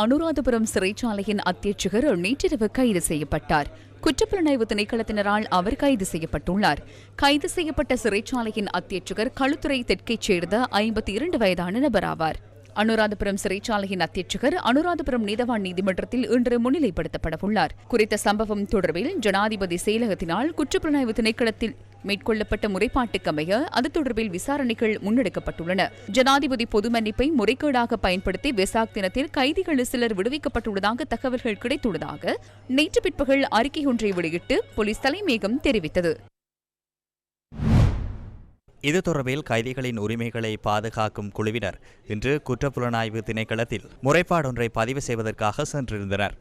அனுராதபுரம் சிறைச்சாலையின் அத்தியட்சகர் நேற்றிரவு கைது செய்யப்பட்டார். குற்றப்புலனாய்வு திணைக்களத்தினரால் அவர் கைது செய்யப்பட்டுள்ளார். கைது செய்யப்பட்ட சிறைச்சாலையின் அத்தியட்சகர் களுத்துறை தெற்கைச் சேர்ந்த ஐம்பத்தி இரண்டு வயதான நபர் ஆவார் அனுராதபுரம் சிறைச்சாலையின் அத்தியட்சகர் அனுராதபுரம் நீதவான் நீதிமன்றத்தில் இன்று முன்னிலைப்படுத்தப்படவுள்ளார். குறித்த சம்பவம் தொடர்பில் ஜனாதிபதி செயலகத்தினால் குற்றப்புலனாய்வு திணைக்களத்தில் மேற்கொள்ளப்பட்ட முறைப்பாட்டுக்கமைய அது தொடர்பில் விசாரணைகள் முன்னெடுக்கப்பட்டுள்ளன. ஜனாதிபதி பொது மன்னிப்பை முறைகேடாக பயன்படுத்தி வெசாக் தினத்தில் கைதிகள் சிலர் விடுவிக்கப்பட்டுள்ளதாக தகவல்கள் கிடைத்துள்ளதாக நேற்று பிற்பகல் அறிக்கை ஒன்றை வெளியிட்டு போலீஸ் தலைமையகம் தெரிவித்தது. இது தொடர்பில் கைதிகளின் உரிமைகளை பாதுகாக்கும் குழுவினர் இன்று குற்றப்புலனாய்வு திணைக்களத்தில் முறைப்பாடொன்றை பதிவு செய்வதற்காக சென்றிருந்தனர்.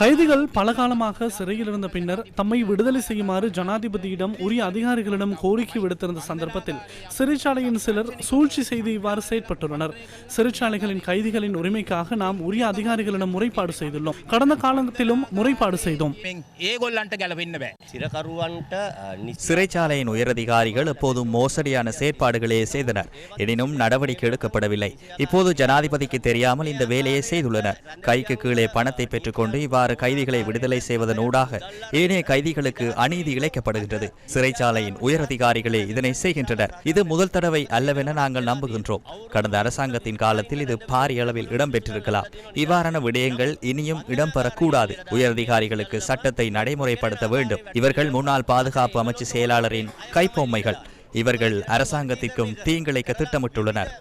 கைதிகள் பலகாலமாக சிறையில் இருந்த பின்னர் தம்மை விடுதலை செய்யுமாறு ஜனாதிபதியிடம் உரிய அதிகாரிகளிடம் கோரிக்கை விடுத்திருந்த சந்தர்ப்பத்தில் சிறைச்சாலையின் சிலர் சூழ்ச்சி செய்து இவ்வாறு செயற்பட்டுள்ளனர். சிறைச்சாலைகளின் கைதிகளின் உரிமைக்காக நாம் உரிய அதிகாரிகளிடம் முறைப்பாடு செய்துள்ளோம். கடந்த காலத்திலும் முறைப்பாடு செய்தோம். சிறைச்சாலையின் உயரதிகாரிகள் எப்போதும் மோசடியான செயற்பாடுகளே செய்தனர். எனினும் நடவடிக்கை எடுக்கப்படவில்லை. இப்போது ஜனாதிபதிக்கு தெரியாமல் இந்த வேலையை செய்துள்ளனர். கைக்கு கீழே பணத்தை பெற்றுக்கொண்டு இவ்வாறு கைதிகளை விடுதலை செய்வதனூடாக ஏனைய கைதிகளுக்கு அநீதி இழைக்கப்படுகின்றது. சிறைச்சாலையின் உயரதிகாரிகளே இதனை செய்கின்றனர். இது முதல் தடவை அல்லவென நாங்கள் நம்புகின்றோம். கடந்த அரசாங்கத்தின் காலத்தில் இது பாரிய அளவில் இடம்பெற்றிருக்கலாம். இவ்வாறான விடயங்கள் இனியும் இடம்பெறக்கூடாது. உயரதிகாரிகளுக்கு சட்டத்தை நடைமுறைப்படுத்த வேண்டும். இவர்கள் முன்னாள் பாதுகாப்பு அமைச்சு செயலாளரின் கைப்பொம்மைகள். இவர்கள் அரசாங்கத்திற்கும் தீங்கிழைக்க திட்டமிட்டுள்ளனர்.